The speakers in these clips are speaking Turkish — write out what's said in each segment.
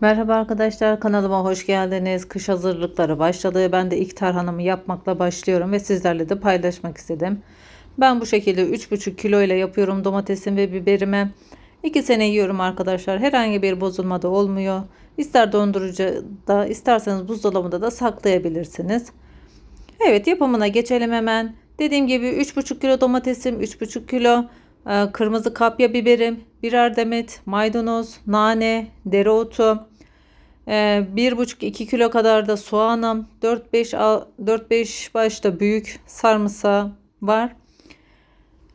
Merhaba arkadaşlar kanalıma hoş geldiniz. Kış hazırlıkları başladı. Ben de ilk tarhanamı yapmakla başlıyorum ve sizlerle de paylaşmak istedim. Ben bu şekilde 3,5 kilo ile yapıyorum domatesim ve biberimi. 2 sene yiyorum arkadaşlar. Herhangi bir bozulma da olmuyor. İster dondurucuda isterseniz buzdolabında da saklayabilirsiniz. Evet yapımına geçelim hemen. Dediğim gibi 3,5 kilo domatesim, 3,5 kilo e, kırmızı kapya biberim, birer demet maydanoz, nane, dereotu, e, 1,5-2 kilo kadar da soğanım, 4-5 4-5 başta büyük sarımsağı var.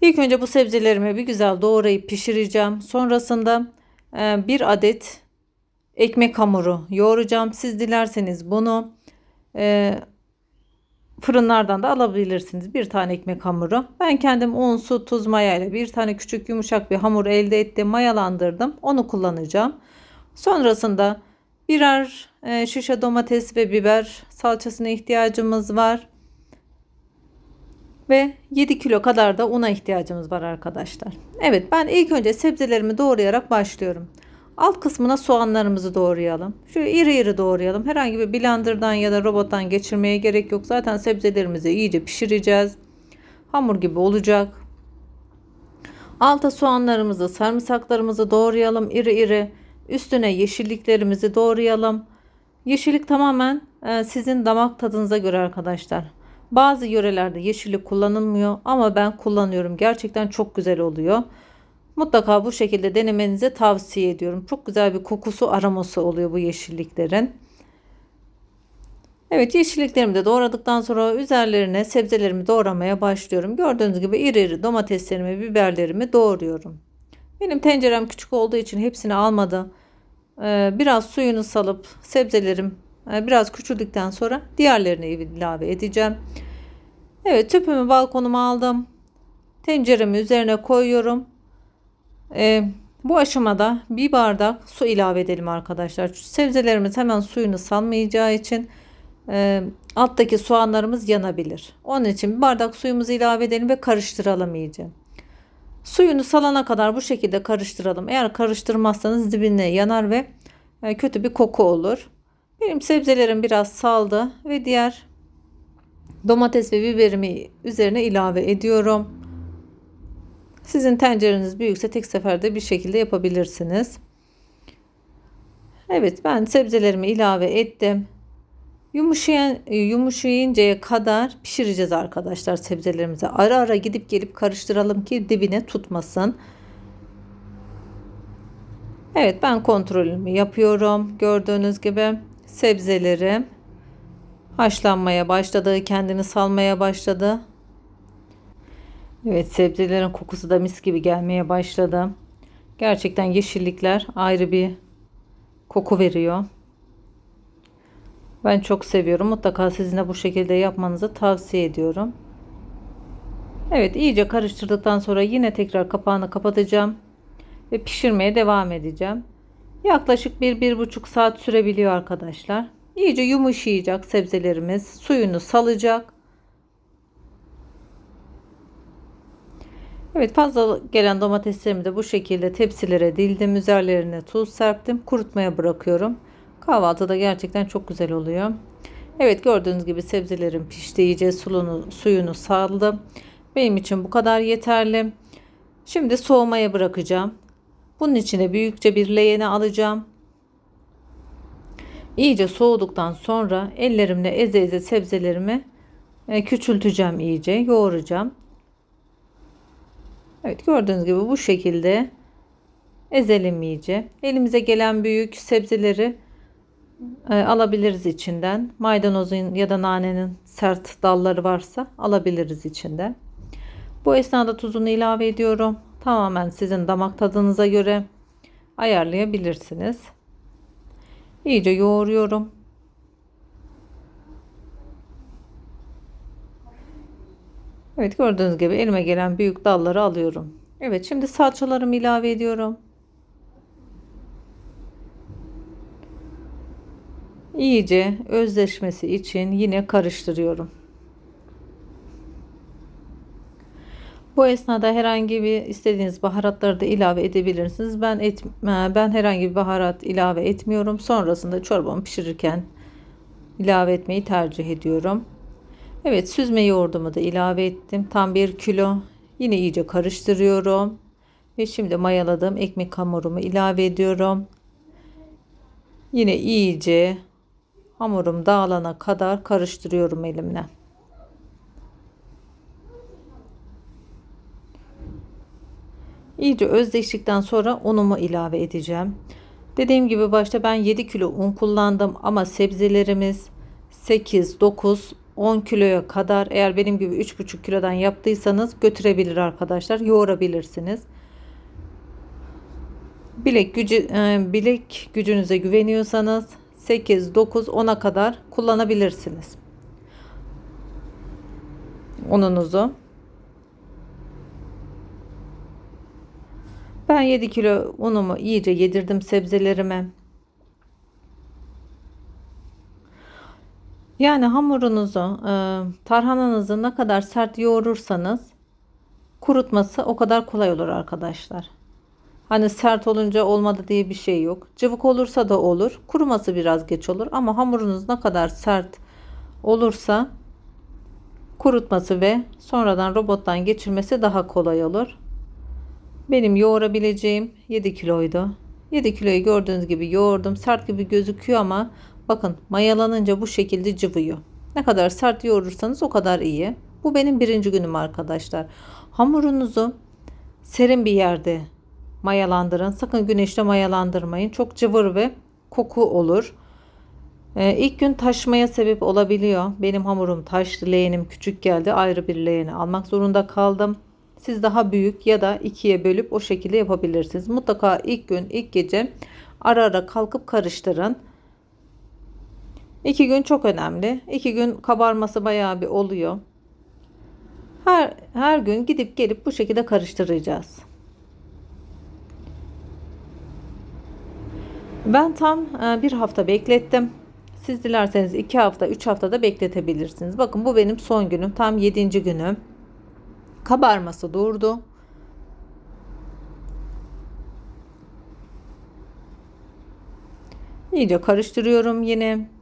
İlk önce bu sebzelerimi bir güzel doğrayıp pişireceğim. Sonrasında e, bir adet ekmek hamuru yoğuracağım. Siz dilerseniz bunu e, fırınlardan da alabilirsiniz. Bir tane ekmek hamuru. Ben kendim un, su, tuz, maya ile bir tane küçük yumuşak bir hamur elde ettim. Mayalandırdım. Onu kullanacağım. Sonrasında birer e, şişe domates ve biber salçasına ihtiyacımız var. Ve 7 kilo kadar da una ihtiyacımız var arkadaşlar. Evet ben ilk önce sebzelerimi doğrayarak başlıyorum. Alt kısmına soğanlarımızı doğrayalım. Şöyle iri iri doğrayalım. Herhangi bir blenderdan ya da robottan geçirmeye gerek yok. Zaten sebzelerimizi iyice pişireceğiz. Hamur gibi olacak. Alta soğanlarımızı, sarımsaklarımızı doğrayalım iri iri. Üstüne yeşilliklerimizi doğrayalım. Yeşillik tamamen e, sizin damak tadınıza göre arkadaşlar. Bazı yörelerde yeşillik kullanılmıyor ama ben kullanıyorum. Gerçekten çok güzel oluyor. Mutlaka bu şekilde denemenizi tavsiye ediyorum. Çok güzel bir kokusu aroması oluyor bu yeşilliklerin. Evet yeşilliklerimi de doğradıktan sonra üzerlerine sebzelerimi doğramaya başlıyorum. Gördüğünüz gibi iri iri domateslerimi, biberlerimi doğruyorum. Benim tencerem küçük olduğu için hepsini almadı. Ee, biraz suyunu salıp sebzelerim e, biraz küçüldükten sonra diğerlerini ilave edeceğim. Evet tüpümü balkonuma aldım. Tenceremi üzerine koyuyorum. Ee, bu aşamada bir bardak su ilave edelim arkadaşlar. Sebzelerimiz hemen suyunu salmayacağı için e, alttaki soğanlarımız yanabilir. Onun için bir bardak suyumuzu ilave edelim ve karıştıralım iyice. Suyunu salana kadar bu şekilde karıştıralım. Eğer karıştırmazsanız dibine yanar ve e, kötü bir koku olur. Benim sebzelerim biraz saldı ve diğer domates ve biberimi üzerine ilave ediyorum. Sizin tencereniz büyükse tek seferde bir şekilde yapabilirsiniz. Evet ben sebzelerimi ilave ettim. Yumuşayan, yumuşayıncaya kadar pişireceğiz arkadaşlar sebzelerimizi. Ara ara gidip gelip karıştıralım ki dibine tutmasın. Evet ben kontrolümü yapıyorum. Gördüğünüz gibi sebzelerim haşlanmaya başladı. Kendini salmaya başladı. Evet sebzelerin kokusu da mis gibi gelmeye başladı. Gerçekten yeşillikler ayrı bir koku veriyor. Ben çok seviyorum. Mutlaka sizin de bu şekilde yapmanızı tavsiye ediyorum. Evet iyice karıştırdıktan sonra yine tekrar kapağını kapatacağım. Ve pişirmeye devam edeceğim. Yaklaşık 1-1,5 saat sürebiliyor arkadaşlar. İyice yumuşayacak sebzelerimiz. Suyunu salacak. Evet fazla gelen domateslerimi de bu şekilde tepsilere dildim. Üzerlerine tuz serptim. Kurutmaya bırakıyorum. Kahvaltıda gerçekten çok güzel oluyor. Evet gördüğünüz gibi sebzelerim pişti. iyice suyunu, suyunu saldı. Benim için bu kadar yeterli. Şimdi soğumaya bırakacağım. Bunun içine büyükçe bir leğene alacağım. İyice soğuduktan sonra ellerimle eze eze sebzelerimi e, küçülteceğim iyice. Yoğuracağım. Evet gördüğünüz gibi bu şekilde ezelim iyice. Elimize gelen büyük sebzeleri e, alabiliriz içinden. Maydanozun ya da nanenin sert dalları varsa alabiliriz içinden. Bu esnada tuzunu ilave ediyorum. Tamamen sizin damak tadınıza göre ayarlayabilirsiniz. İyice yoğuruyorum. Evet gördüğünüz gibi elime gelen büyük dalları alıyorum. Evet şimdi salçalarımı ilave ediyorum. İyice özleşmesi için yine karıştırıyorum. Bu esnada herhangi bir istediğiniz baharatları da ilave edebilirsiniz. Ben et, ben herhangi bir baharat ilave etmiyorum. Sonrasında çorbamı pişirirken ilave etmeyi tercih ediyorum. Evet süzme yoğurdumu da ilave ettim. Tam 1 kilo. Yine iyice karıştırıyorum. Ve şimdi mayaladığım ekmek hamurumu ilave ediyorum. Yine iyice hamurum dağılana kadar karıştırıyorum elimle. İyice özleştikten sonra unumu ilave edeceğim. Dediğim gibi başta ben 7 kilo un kullandım ama sebzelerimiz 8, 9, 10 kiloya kadar eğer benim gibi 3,5 kilodan yaptıysanız götürebilir arkadaşlar. Yoğurabilirsiniz. Bilek gücü e, bilek gücünüze güveniyorsanız 8, 9, 10'a kadar kullanabilirsiniz. Ununuzu. Ben 7 kilo unumu iyice yedirdim sebzelerime. Yani hamurunuzu, e, tarhananızı ne kadar sert yoğurursanız kurutması o kadar kolay olur arkadaşlar. Hani sert olunca olmadı diye bir şey yok. Cıvık olursa da olur. Kuruması biraz geç olur ama hamurunuz ne kadar sert olursa kurutması ve sonradan robottan geçirmesi daha kolay olur. Benim yoğurabileceğim 7 kiloydu. 7 kiloyu gördüğünüz gibi yoğurdum. Sert gibi gözüküyor ama bakın mayalanınca bu şekilde cıvıyor. Ne kadar sert yoğurursanız o kadar iyi. Bu benim birinci günüm arkadaşlar. Hamurunuzu serin bir yerde mayalandırın. Sakın güneşte mayalandırmayın. Çok cıvır ve koku olur. Ee, ilk gün taşmaya sebep olabiliyor. Benim hamurum taştı. Leğenim küçük geldi. Ayrı bir leğeni almak zorunda kaldım. Siz daha büyük ya da ikiye bölüp o şekilde yapabilirsiniz. Mutlaka ilk gün, ilk gece ara ara kalkıp karıştırın. İki gün çok önemli. İki gün kabarması bayağı bir oluyor. Her, her gün gidip gelip bu şekilde karıştıracağız. Ben tam e, bir hafta beklettim. Siz dilerseniz iki hafta, üç hafta da bekletebilirsiniz. Bakın bu benim son günüm. Tam yedinci günüm. Kabarması durdu. İyice karıştırıyorum yine.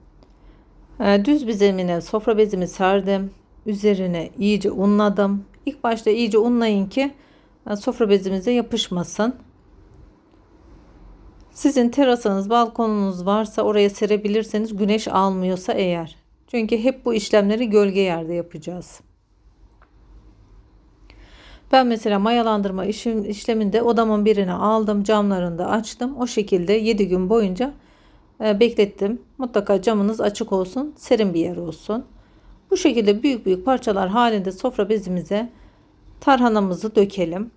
E, düz bir zemine sofra bezimi serdim. Üzerine iyice unladım. İlk başta iyice unlayın ki e, sofra bezimize yapışmasın. Sizin terasınız, balkonunuz varsa oraya serebilirseniz güneş almıyorsa eğer. Çünkü hep bu işlemleri gölge yerde yapacağız. Ben mesela mayalandırma işim, işleminde odamın birini aldım, camlarını da açtım. O şekilde 7 gün boyunca beklettim. Mutlaka camınız açık olsun, serin bir yer olsun. Bu şekilde büyük büyük parçalar halinde sofra bezimize tarhanamızı dökelim.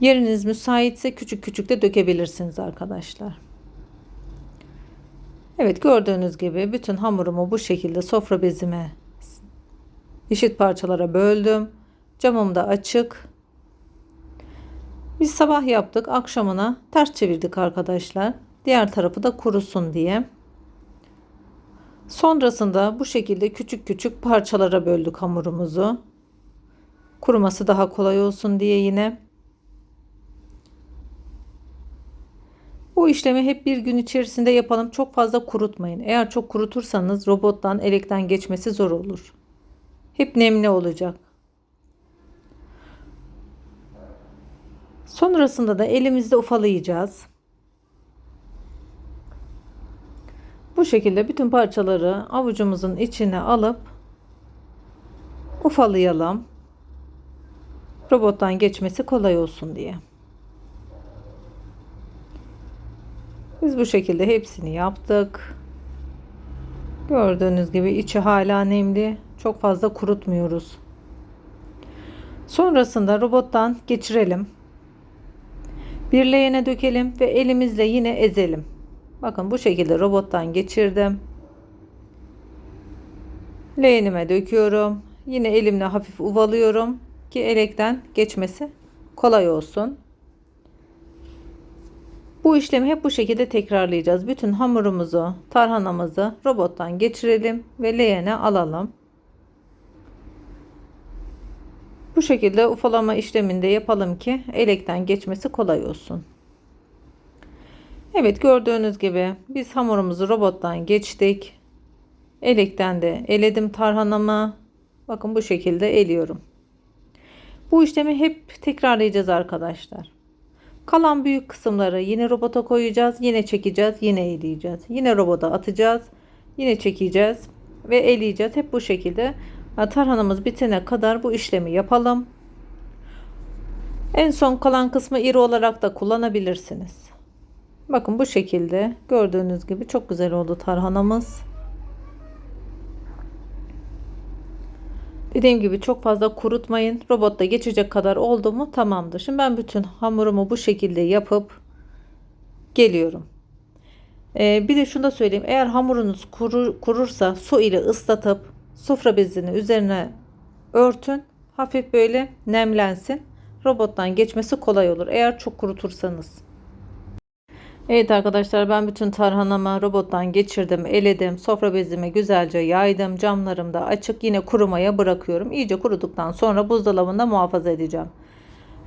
Yeriniz müsaitse küçük küçük de dökebilirsiniz arkadaşlar. Evet gördüğünüz gibi bütün hamurumu bu şekilde sofra bezime eşit parçalara böldüm. Camım da açık. Biz sabah yaptık. Akşamına ters çevirdik arkadaşlar. Diğer tarafı da kurusun diye. Sonrasında bu şekilde küçük küçük parçalara böldük hamurumuzu. Kuruması daha kolay olsun diye yine. Bu işlemi hep bir gün içerisinde yapalım. Çok fazla kurutmayın. Eğer çok kurutursanız robottan elekten geçmesi zor olur. Hep nemli olacak. Sonrasında da elimizde ufalayacağız. Bu şekilde bütün parçaları avucumuzun içine alıp ufalayalım. Robottan geçmesi kolay olsun diye. Biz bu şekilde hepsini yaptık. Gördüğünüz gibi içi hala nemli. Çok fazla kurutmuyoruz. Sonrasında robottan geçirelim. Bir leğene dökelim ve elimizle yine ezelim. Bakın bu şekilde robottan geçirdim. Leğenime döküyorum. Yine elimle hafif uvalıyorum ki elekten geçmesi kolay olsun. Bu işlemi hep bu şekilde tekrarlayacağız. Bütün hamurumuzu, tarhanamızı robottan geçirelim ve leğene alalım. Bu şekilde ufalama işleminde yapalım ki elekten geçmesi kolay olsun. Evet gördüğünüz gibi biz hamurumuzu robottan geçtik. Elekten de eledim tarhanamı. Bakın bu şekilde eliyorum. Bu işlemi hep tekrarlayacağız arkadaşlar. Kalan büyük kısımları yine robota koyacağız. Yine çekeceğiz. Yine eleyeceğiz. Yine robota atacağız. Yine çekeceğiz. Ve eleyeceğiz. Hep bu şekilde tarhanamız bitene kadar bu işlemi yapalım. En son kalan kısmı iri olarak da kullanabilirsiniz. Bakın bu şekilde gördüğünüz gibi çok güzel oldu tarhanamız. Dediğim gibi çok fazla kurutmayın. Robotta geçecek kadar oldu mu tamamdır. Şimdi ben bütün hamurumu bu şekilde yapıp geliyorum. Ee, bir de şunu da söyleyeyim. Eğer hamurunuz kuru, kurursa su ile ıslatıp sofra bezini üzerine örtün. Hafif böyle nemlensin. Robottan geçmesi kolay olur. Eğer çok kurutursanız. Evet arkadaşlar ben bütün tarhanamı robottan geçirdim, eledim. Sofra bezimi güzelce yaydım. Camlarım da açık. Yine kurumaya bırakıyorum. İyice kuruduktan sonra buzdolabında muhafaza edeceğim.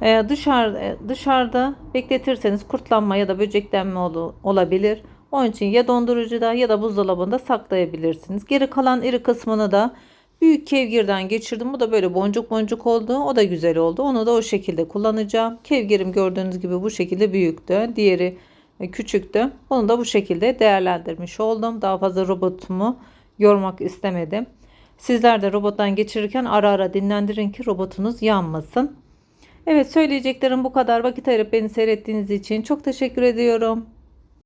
Ee, dışarı, dışarıda bekletirseniz kurtlanma ya da böceklenme ol, olabilir. Onun için ya dondurucuda ya da buzdolabında saklayabilirsiniz. Geri kalan iri kısmını da büyük kevgirden geçirdim. Bu da böyle boncuk boncuk oldu. O da güzel oldu. Onu da o şekilde kullanacağım. Kevgirim gördüğünüz gibi bu şekilde büyüktü. Diğeri küçüktü. Onu da bu şekilde değerlendirmiş oldum. Daha fazla robotumu yormak istemedim. Sizler de robottan geçirirken ara ara dinlendirin ki robotunuz yanmasın. Evet söyleyeceklerim bu kadar. Vakit ayırıp beni seyrettiğiniz için çok teşekkür ediyorum.